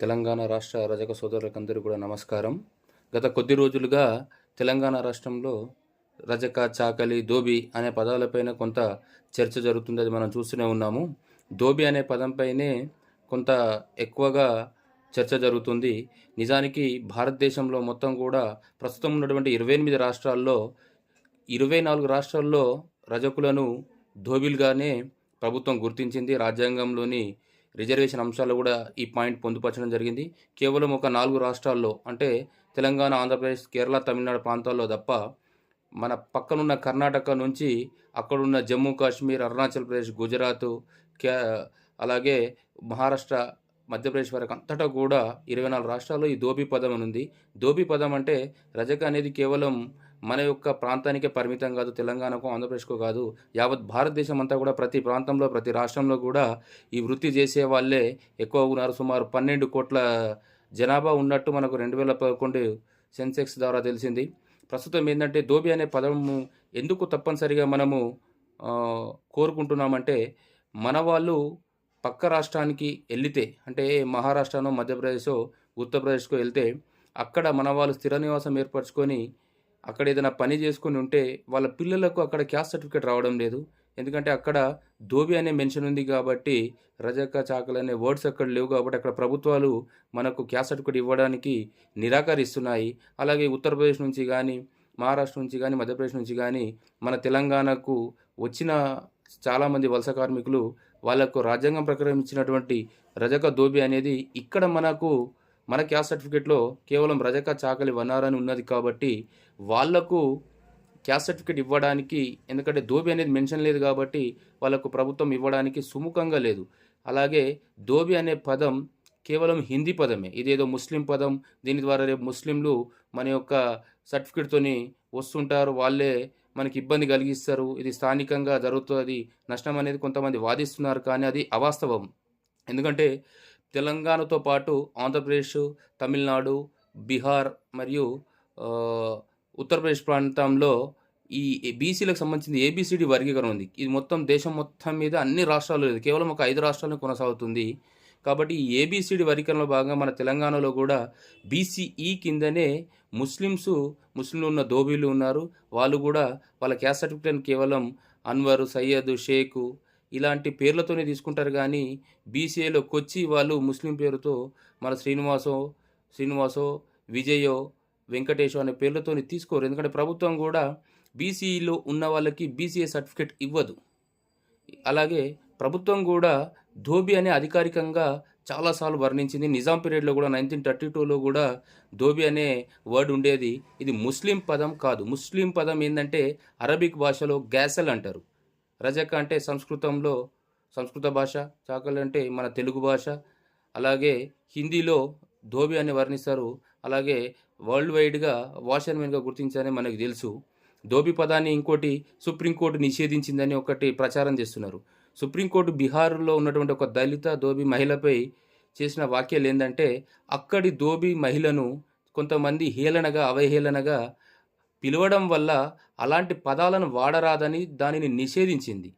తెలంగాణ రాష్ట్ర రజక సోదరులకందరూ కూడా నమస్కారం. గత కొద్ది రోజులుగా తెలంగాణ రాష్ట్రంలో రజక చాకలి దోబి అనే పదాలపైన కొంత చర్చ జరుగుతుంది అది మనం చూస్తూనే ఉన్నాము. దోబి అనే పదంపైనే కొంత ఎక్కువగా చర్చ జరుగుతుంది. నిజానికి భారతదేశంలో మొత్తం కూడా ప్రస్తుతం ఉన్నటువంటి ఇరవై ఎనిమిది రాష్ట్రాల్లో ఇరవై నాలుగు రాష్ట్రాల్లో రజకులను ధోబిలుగానే ప్రభుత్వం గుర్తించింది. రాజ్యాంగంలోని రిజర్వేషన్ అంశాలు కూడా ఈ పాయింట్ పొందుపరచడం జరిగింది. కేవలం ఒక నాలుగు రాష్ట్రాల్లో అంటే తెలంగాణ ఆంధ్రప్రదేశ్ కేరళ తమిళనాడు ప్రాంతాల్లో తప్ప మన పక్కనున్న కర్ణాటక నుంచి అక్కడున్న జమ్మూ కాశ్మీర్ అరుణాచల్ ప్రదేశ్ గుజరాత్ కే అలాగే మహారాష్ట్ర మధ్యప్రదేశ్ వరకు అంతటా కూడా ఇరవై నాలుగు రాష్ట్రాల్లో ఈ దోబీ పదం అని ఉంది. దోబీ పదం అంటే రజక అనేది కేవలం మన యొక్క ప్రాంతానికే పరిమితం కాదు తెలంగాణకు ఆంధ్రప్రదేశ్కు కాదు యావత్ భారతదేశం అంతా కూడా ప్రతి ప్రాంతంలో ప్రతి రాష్ట్రంలో కూడా ఈ వృత్తి చేసే వాళ్ళే ఎక్కువ ఉన్నారు. సుమారు పన్నెండు కోట్ల జనాభా ఉన్నట్టు మనకు రెండు వేల పదకొండు సెన్సెక్స్ ద్వారా తెలిసింది. ప్రస్తుతం ఏంటంటే దోబి అనే పదము ఎందుకు తప్పనిసరిగా మనము కోరుకుంటున్నామంటే మన వాళ్ళు పక్క రాష్ట్రానికి వెళితే అంటే మహారాష్ట్రనో మధ్యప్రదేశో ఉత్తరప్రదేశ్కో వెళ్తే అక్కడ మన వాళ్ళు స్థిర నివాసం ఏర్పరచుకొని అక్కడ ఏదైనా పని చేసుకుని ఉంటే వాళ్ళ పిల్లలకు అక్కడ క్యాస్ట్ సర్టిఫికేట్ రావడం లేదు. ఎందుకంటే అక్కడ దోబి అనే మెన్షన్ ఉంది కాబట్టి రజక చాకలు అనే వర్డ్స్ అక్కడ లేవు కాబట్టి అక్కడ ప్రభుత్వాలు మనకు క్యాస్ట్ సర్టిఫికేట్ ఇవ్వడానికి నిరాకరిస్తున్నాయి. అలాగే ఉత్తరప్రదేశ్ నుంచి కానీ మహారాష్ట్ర నుంచి కానీ మధ్యప్రదేశ్ నుంచి కానీ మన తెలంగాణకు వచ్చిన చాలామంది వలస కార్మికులు వాళ్ళకు రాజ్యాంగం ప్రకారం ఇచ్చినటువంటి రజక దోబి అనేది ఇక్కడ మనకు మన క్యాస్ట్ సర్టిఫికేట్లో కేవలం రజక చాకలి వనారని ఉన్నది కాబట్టి వాళ్ళకు క్యాస్ట్ సర్టిఫికేట్ ఇవ్వడానికి ఎందుకంటే దోబి అనేది మెన్షన్ లేదు కాబట్టి వాళ్ళకు ప్రభుత్వం ఇవ్వడానికి సుముఖంగా లేదు. అలాగే దోబి అనే పదం కేవలం హిందీ పదమే. ఇదేదో ముస్లిం పదం. దీని ద్వారా రేపు ముస్లింలు మన యొక్క సర్టిఫికేట్తోని వస్తుంటారు. వాళ్ళే మనకి ఇబ్బంది కలిగిస్తారు. ఇది స్థానికంగా జరుగుతుంది. నష్టం అనేది కొంతమంది వాదిస్తున్నారు కానీ అది అవాస్తవం. ఎందుకంటే తెలంగాణతో పాటు ఆంధ్రప్రదేశ్ తమిళనాడు బీహార్ మరియు ఉత్తరప్రదేశ్ ప్రాంతంలో ఈ బీసీలకు సంబంధించిన ఏబిసిడి వర్గీకరణ ఉంది. ఇది మొత్తం దేశం మొత్తం మీద అన్ని రాష్ట్రాలు లేదు. కేవలం ఒక ఐదు రాష్ట్రాలను కొనసాగుతుంది. కాబట్టి ఈ ఏబిసిడి వర్గీకరణలో భాగంగా మన తెలంగాణలో కూడా బీసీఈ కిందనే ముస్లిమ్స్ ముస్లింలు ఉన్న దోబీలు ఉన్నారు. వాళ్ళు కూడా వాళ్ళ క్యాస్ట్ సర్టిఫికేట్ కేవలం అన్వర్ సయ్యద్ షేక్ ఇలాంటి పేర్లతోనే తీసుకుంటారు కానీ బీసీఏలో కొచ్చి వాళ్ళు ముస్లిం పేరుతో మన శ్రీనివాసో శ్రీనివాసో విజయో వెంకటేశో అనే పేర్లతోని తీసుకోరు. ఎందుకంటే ప్రభుత్వం కూడా బీసీఈలో ఉన్న వాళ్ళకి బీసీఏ సర్టిఫికేట్ ఇవ్వదు. అలాగే ప్రభుత్వం కూడా ధోబి అనే అధికారికంగా చాలాసార్లు వర్ణించింది. నిజాం పీరియడ్లో కూడా నైన్టీన్ థర్టీ టూలో కూడా ధోబి అనే వర్డ్ ఉండేది. ఇది ముస్లిం పదం కాదు. ముస్లిం పదం ఏంటంటే అరబిక్ భాషలో గ్యాసల్ అంటారు. రజక అంటే సంస్కృతంలో సంస్కృత భాష చాకలి అంటే మన తెలుగు భాష. అలాగే హిందీలో ధోబి అని వర్ణిస్తారు. అలాగే వరల్డ్ వైడ్గా వాషర్మెన్గా గుర్తించారని మనకు తెలుసు. ధోబి పదాన్ని ఇంకోటి సుప్రీంకోర్టు నిషేధించిందని ఒకటి ప్రచారం చేస్తున్నారు. సుప్రీంకోర్టు బీహార్లో ఉన్నటువంటి ఒక దళిత ధోబి మహిళపై చేసిన వ్యాఖ్యలు ఏంటంటే అక్కడి ధోబి మహిళను కొంతమంది హేళనగా అవహేళనగా పిలవడం వల్ల అలాంటి పదాలను వాడరాదని దానిని నిషేధించింది.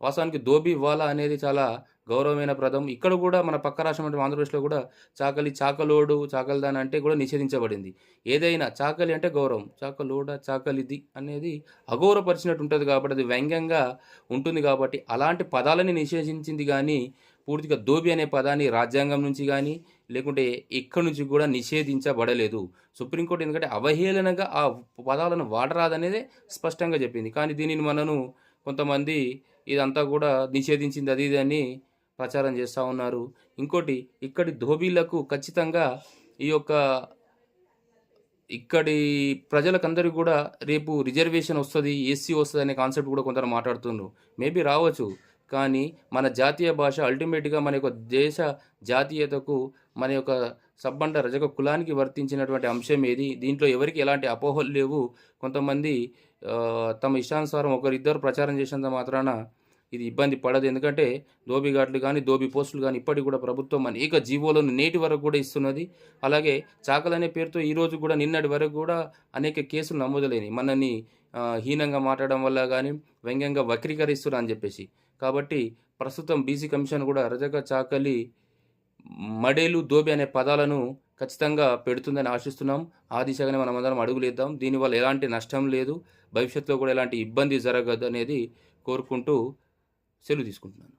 వాస్తవానికి దోబి వాలా అనేది చాలా గౌరవమైన పదం. ఇక్కడ కూడా మన పక్క రాష్ట్రం అంటే ఆంధ్రప్రదేశ్లో కూడా చాకలి చాకలోడు చాకలిదాని అంటే కూడా నిషేధించబడింది. ఏదైనా చాకలి అంటే గౌరవం. చాకలోడ చాకలిది అనేది అగౌరవపరిచినట్టు ఉంటుంది కాబట్టి అది వ్యంగ్యంగా ఉంటుంది కాబట్టి అలాంటి పదాలని నిషేధించింది కానీ పూర్తిగా దోబి అనే పదాన్ని రాజ్యాంగం నుంచి కానీ లేకుంటే ఎక్కడి నుంచి కూడా నిషేధించబడలేదు. సుప్రీంకోర్టు ఎందుకంటే అవహేళనగా ఆ పదాలను వాడరాదనేదే స్పష్టంగా చెప్పింది. కానీ దీనిని మనను కొంతమంది ఇదంతా కూడా నిషేధించింది అది ఇది అని ప్రచారం చేస్తూ ఉన్నారు. ఇంకోటి ఇక్కడి ధోబీలకు ఖచ్చితంగా ఈ యొక్క ఇక్కడి ప్రజలకందరికీ కూడా రేపు రిజర్వేషన్ వస్తుంది ఎస్సీ వస్తుంది అనే కాన్సెప్ట్ కూడా కొందరు మాట్లాడుతున్నారు మేబీ రావచ్చు. కానీ మన జాతీయ భాష అల్టిమేట్గా మన యొక్క దేశ జాతీయతకు మన యొక్క సబ్బండ రజక కులానికి వర్తించినటువంటి అంశం ఏది? దీంట్లో ఎవరికి ఎలాంటి అపోహలు లేవు? కొంతమంది తమ ఇష్టానుసారం ఒకరిద్దరు ప్రచారం చేసినంత మాత్రాన ఇది ఇబ్బంది పడదు. ఎందుకంటే దోబిఘాట్లు కానీ దోబి పోస్టులు కానీ ఇప్పటికి కూడా ప్రభుత్వం అనేక జీవోలను నేటి వరకు కూడా ఇస్తున్నది. అలాగే చాకలనే పేరుతో ఈరోజు కూడా నిన్నటి వరకు కూడా అనేక కేసులు నమోదలేని మనని హీనంగా మాట్లాడడం వల్ల కానీ వ్యంగ్యంగా వక్రీకరిస్తున్నారు అని చెప్పేసి. కాబట్టి ప్రస్తుతం బీసీ కమిషన్ కూడా రజక చాకలి మడేలు దోబి అనే పదాలను ఖచ్చితంగా పెడుతుందని ఆశిస్తున్నాం. ఆ దిశగానే మనం అందరం అడుగులేద్దాం దీనివల్ల ఎలాంటి నష్టం లేదు. భవిష్యత్తులో కూడా ఎలాంటి ఇబ్బంది జరగదు అనేది కోరుకుంటూ సెలవు తీసుకుంటున్నాను.